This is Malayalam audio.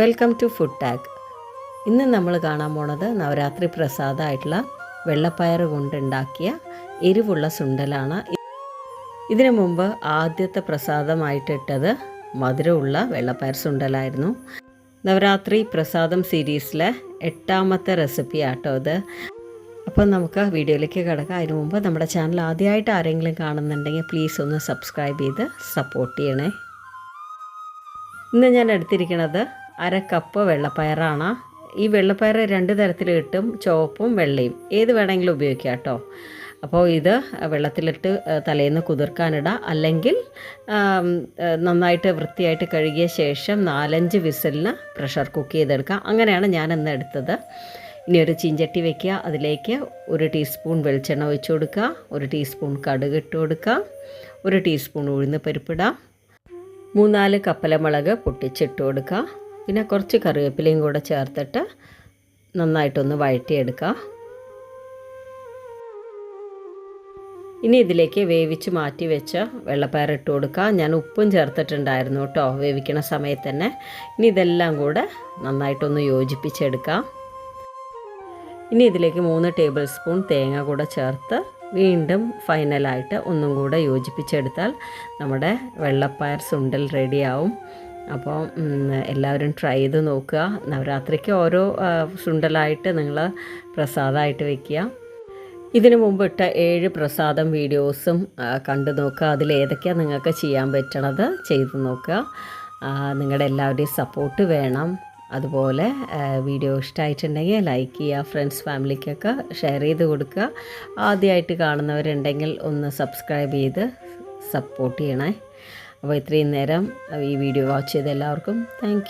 Welcome to food tag. ഇന്ന് നമ്മൾ കാണാൻ പോണത് നവരാത്രി പ്രസാദമായിട്ടുള്ള വെള്ളപ്പയർ കൊണ്ടുണ്ടാക്കിയ എരിവുള്ള സുണ്ടലാണ്. ഇതിനു മുമ്പ് ആദ്യത്തെ പ്രസാദമായിട്ടിട്ടത് മധുരമുള്ള വെള്ളപ്പയർ സുണ്ടലായിരുന്നു. നവരാത്രി പ്രസാദം സീരീസിലെ എട്ടാമത്തെ റെസിപ്പി ആട്ടോ അത് അപ്പം നമുക്ക് വീഡിയോയിലേക്ക് കിടക്കാം. അതിനു മുമ്പ് നമ്മുടെ ചാനൽ ആദ്യമായിട്ട് ആരെങ്കിലും കാണുന്നുണ്ടെങ്കിൽ പ്ലീസ് ഒന്ന് സബ്സ്ക്രൈബ് ചെയ്ത് സപ്പോർട്ട് ചെയ്യണേ. ഇന്ന് ഞാൻ എടുത്തിരിക്കുന്നത് അര കപ്പ് വെള്ളപ്പയറാണ്. ഈ വെള്ളപ്പയർ രണ്ട് തരത്തിൽ കിട്ടും. ചുവപ്പും വെള്ളയും. ഏത് വേണമെങ്കിലും ഉപയോഗിക്കാം കേട്ടോ. അപ്പോൾ ഇത് വെള്ളത്തിലിട്ട് തലേന്ന് കുതിർക്കാനിടാം. അല്ലെങ്കിൽ നന്നായിട്ട് വൃത്തിയായിട്ട് കഴുകിയ ശേഷം നാലഞ്ച് വിസിലിന് പ്രഷർ കുക്ക് ചെയ്തെടുക്കാം. അങ്ങനെയാണ് ഞാൻ ഇന്ന് എടുത്തത്. ഇനി ഒരു ചീഞ്ചട്ടി വെക്കുക. അതിലേക്ക് ഒരു ടീസ്പൂൺ വെളിച്ചെണ്ണ ഒഴിച്ചു കൊടുക്കുക. ഒരു ടീസ്പൂൺ കടുക് ഇട്ട് കൊടുക്കുക. ഒരു ടീസ്പൂൺ ഉഴുന്ന് പരിപ്പിടാം മൂന്നാൽ കപ്പലമുളക് പൊട്ടിച്ചിട്ട് കൊടുക്കുക. പിന്നെ കുറച്ച് കറിവേപ്പിലയും കൂടെ ചേർത്തിട്ട് നന്നായിട്ടൊന്ന് വഴറ്റിയെടുക്കുക ഇനി ഇതിലേക്ക് വേവിച്ച് മാറ്റി വെച്ച വെള്ളപ്പയർ ഇട്ട് കൊടുക്കുക ഞാൻ ഉപ്പും ചേർത്തിട്ടുണ്ടായിരുന്നു കേട്ടോ വേവിക്കണ സമയത്ത് തന്നെ. ഇനി ഇതെല്ലാം കൂടെ നന്നായിട്ടൊന്ന് യോജിപ്പിച്ചെടുക്കാം. ഇനി ഇതിലേക്ക് മൂന്ന് ടേബിൾ സ്പൂൺ തേങ്ങ കൂടെ ചേർത്ത് വീണ്ടും ഫൈനലായിട്ട് ഒന്നും കൂടെ യോജിപ്പിച്ചെടുത്താൽ നമ്മുടെ വെള്ളപ്പയർ സുണ്ടൽ റെഡിയാവും. അപ്പോൾ എല്ലാവരും ട്രൈ ചെയ്ത് നോക്കുക. നവരാത്രിക്ക് ഓരോ സുണ്ടലായിട്ട് നിങ്ങൾ പ്രസാദമായിട്ട് വെക്കുക. ഇതിനു മുമ്പ് ഇട്ട ഏഴ് പ്രസാദം വീഡിയോസും കണ്ടു നോക്കുക. അതിലേതൊക്കെയാണ് നിങ്ങൾക്ക് ചെയ്യാൻ പറ്റണത് ചെയ്തു നോക്കുക. നിങ്ങളുടെ എല്ലാവരുടെയും സപ്പോർട്ട് വേണം. അതുപോലെ വീഡിയോ ഇഷ്ടമായിട്ടുണ്ടെങ്കിൽ ലൈക്ക് ചെയ്യുക ഫ്രണ്ട്സ് ഫാമിലിക്കൊക്കെ ഷെയർ ചെയ്ത് കൊടുക്കുക. ആദ്യമായിട്ട് കാണുന്നവരുണ്ടെങ്കിൽ ഒന്ന് സബ്സ്ക്രൈബ് ചെയ്ത് സപ്പോർട്ട് ചെയ്യണേ. അപ്പോൾ ഇത്രയും നേരം ഈ വീഡിയോ വാച്ച് ചെയ്ത എല്ലാവർക്കും താങ്ക്